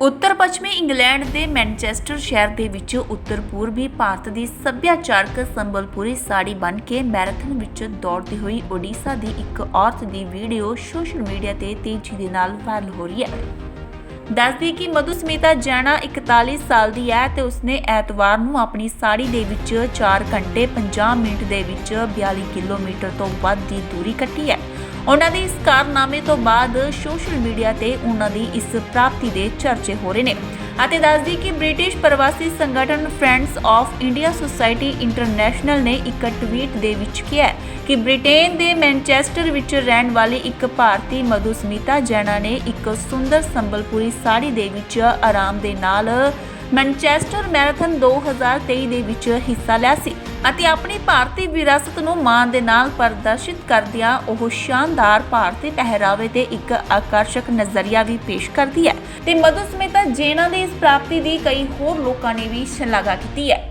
ਉੱਤਰ ਪੱਛਮੀ ਇੰਗਲੈਂਡ ਦੇ ਮੈਨਚੈਸਟਰ ਸ਼ਹਿਰ ਦੇ ਵਿੱਚ ਉੱਤਰ ਪੂਰਬੀ ਭਾਰਤ ਦੀ ਸੱਭਿਆਚਾਰਕ ਸੰਬਲਪੁਰੀ ਸਾੜੀ ਬਣ ਕੇ ਮੈਰਾਥਨ ਵਿੱਚ ਦੌੜਦੀ ਹੋਈ ਓਡੀਸ਼ਾ ਦੀ ਇੱਕ ਔਰਤ ਦੀ ਵੀਡੀਓ ਸੋਸ਼ਲ ਮੀਡੀਆ ਤੇ ਤੇਜ਼ੀ ਦੇ ਨਾਲ ਵਾਇਰਲ ਹੋ ਰਹੀ ਹੈ। ਦੱਸਦੀ ਕਿ ਮਧੁਸਮਿਤਾ ਜੈਣਾ 41 ਸਾਲ ਦੀ ਹੈ ਤੇ ਉਸਨੇ ਐਤਵਾਰ ਨੂੰ ਆਪਣੀ ਸਾੜੀ ਦੇ ਵਿੱਚ 4 ਘੰਟੇ 50 ਮਿੰਟ ਦੇ ਵਿੱਚ 42 ਕਿਲੋਮੀਟਰ ਤੋਂ ਵੱਧ ਦੀ ਦੂਰੀ ਕੱਟੀ ਹੈ। ਉਹਨਾਂ ਦੇ ਇਸ ਕਾਰਨਾਮੇ ਤੋਂ ਬਾਅਦ ਸੋਸ਼ਲ ਮੀਡੀਆ ਤੇ ਉਹਨਾਂ ਦੀ ਇਸ ਪ੍ਰਾਪਤੀ ਦੇ ਚਰਚੇ ਹੋ ਰਹੇ ਨੇ। ਅਤੇ ਦੱਸਦੀ ਕਿ ਬ੍ਰਿਟਿਸ਼ ਪ੍ਰਵਾਸੀ ਸੰਗਠਨ Friends of India Society International ਨੇ ਇੱਕ ਟਵੀਟ ਦੇ ਵਿੱਚ ਕਿਹਾ ਕਿ ਬ੍ਰਿਟੇਨ ਦੇ ਮੈਨਚੈਸਟਰ ਵਿੱਚ ਰਹਿਣ ਵਾਲੀ ਇੱਕ ਭਾਰਤੀ ਮਧੁਸਮਿਤਾ ਜੈਨਾ ਨੇ ਇੱਕ ਸੁੰਦਰ ਸੰਬਲਪੁਰੀ ਸਾੜੀ ਦੇ ਵਿੱਚ ਆਰਾਮ ਦੇ ਨਾਲ ਮੈਨਚੈਸਟਰ ਮੈਰਾਥਨ 2023 ਦੇ ਵਿੱਚ ਹਿੱਸਾ ਲਿਆ ਸੀ ਅਤੇ ਆਪਣੀ ਭਾਰਤੀ ਵਿਰਾਸਤ ਨੂੰ ਮਾਣ ਦੇ ਨਾਲ ਪ੍ਰਦਰਸ਼ਿਤ ਕਰਦਿਆਂ ਉਹ ਸ਼ਾਨਦਾਰ ਭਾਰਤੀ ਪਹਿਰਾਵੇ ਤੇ ਇੱਕ ਆਕਰਸ਼ਕ ਨਜ਼ਰੀਆ ਵੀ ਪੇਸ਼ ਕਰਦੀ ਹੈ ਤੇ ਮਧੂ ਸਮੇਤਾ ਜੈਨਾ ਦੀ ਇਸ ਪ੍ਰਾਪਤੀ ਦੀ ਕਈ ਹੋਰ ਲੋਕਾਂ ਨੇ ਵੀ ਸ਼ਲਾਘਾ ਕੀਤੀ ਹੈ।